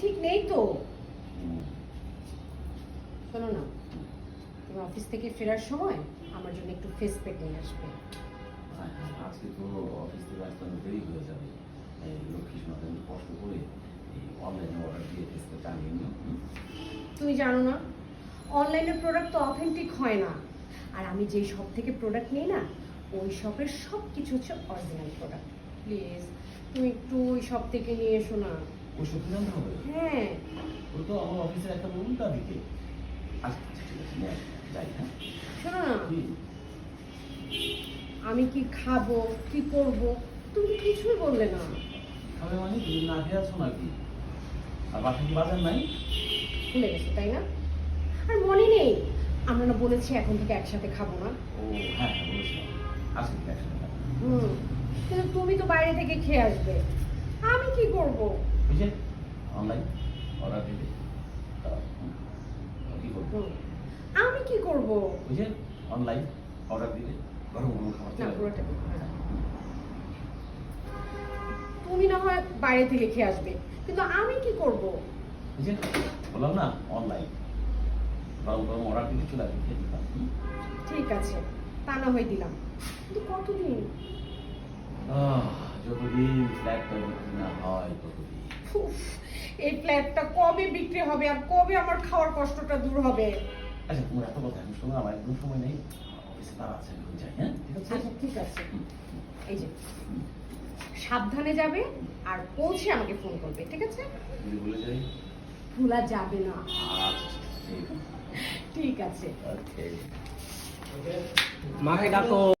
ঠিক নেই তো। শোনো না তুমি অফিস থেকে ফেরার সময় আমার জন্য একটু ফেস প্যাক নিয়ে আসবে। আজকে তো অফিস থেকে আসতে অনেক দেরি হয়ে যাবে। এই লক্ষ্মী আমি কষ্ট করে এই অনলাইনে অর্ডার দিয়ে নিই হুম? তুমি জানো না অনলাইনে প্রোডাক্ট তো অথেন্টিক হয় না। আর আমি যেই শপ থেকে প্রোডাক্ট নিই না ওই শপের সব কিছু হচ্ছে অরিজিনাল প্রোডাক্ট প্লিজ তুমি একটু ওই শপ থেকে নিয়ে এসো না। সত্যি জানতে হবে? হ্যাঁ। ওই তো আমার অফিসের একটা উল্টা দিকে আচ্ছা ঠিক আছে নিয়ে যাই হ্যাঁ। শোনো না। আমি কি খাব কি করব? তুমি কিছুই বললে না। খাবে মানে তুমি না খেয়ে আছো নাকি? আর বাসায় কি বাজার নাই? ভুলে গেছো তাই না? আর মনে নেই। আমরা না বলেছি এখন থেকে একসাথে খাব না। ও হ্যাঁ হ্যাঁ বলেছিলাম একসাথে হুম। কিন্তু তুমি তো বাইরে থেকে খেয়ে আসবে। আমি কি করব? যে অনলাইন অর্ডার দিবে কি করব? আমি কি করব? যে অনলাইন অর্ডার দিবে গরম গরম খাবার তুমি না হয় বাইরে থেকে খেয়ে আসবে। কিন্তু আমি কি করব? যে বললাম না অনলাইন গরম গরম অর্ডার দিতে চলে আসবে। ঠিক আছে তা না হয় দিলাম। কিন্তু কতদিন? যতদিন ফ্ল্যাটটা বিক্রি না হয় ততদিন। এই ফ্ল্যাটটা কবে বিক্রি হবে আর কবে আমার খাওয়ার কষ্টটা দূর হবে? আচ্ছা তোমার এত কথা শোনো আমার একদম সময় নেই। অফিসে তার আছে আমি যাই হ্যাঁ? ঠিক আছে? আচ্ছা ঠিক আছে। এই যে সাবধানে যাবে আর পৌঁছে আমাকে ফোন করবে ঠিক আছে? যদি বলে যাই। ভুলা যাবে না। আচ্ছা ঠিক ঠিক আছে। ওকে। মাকে ডাকো।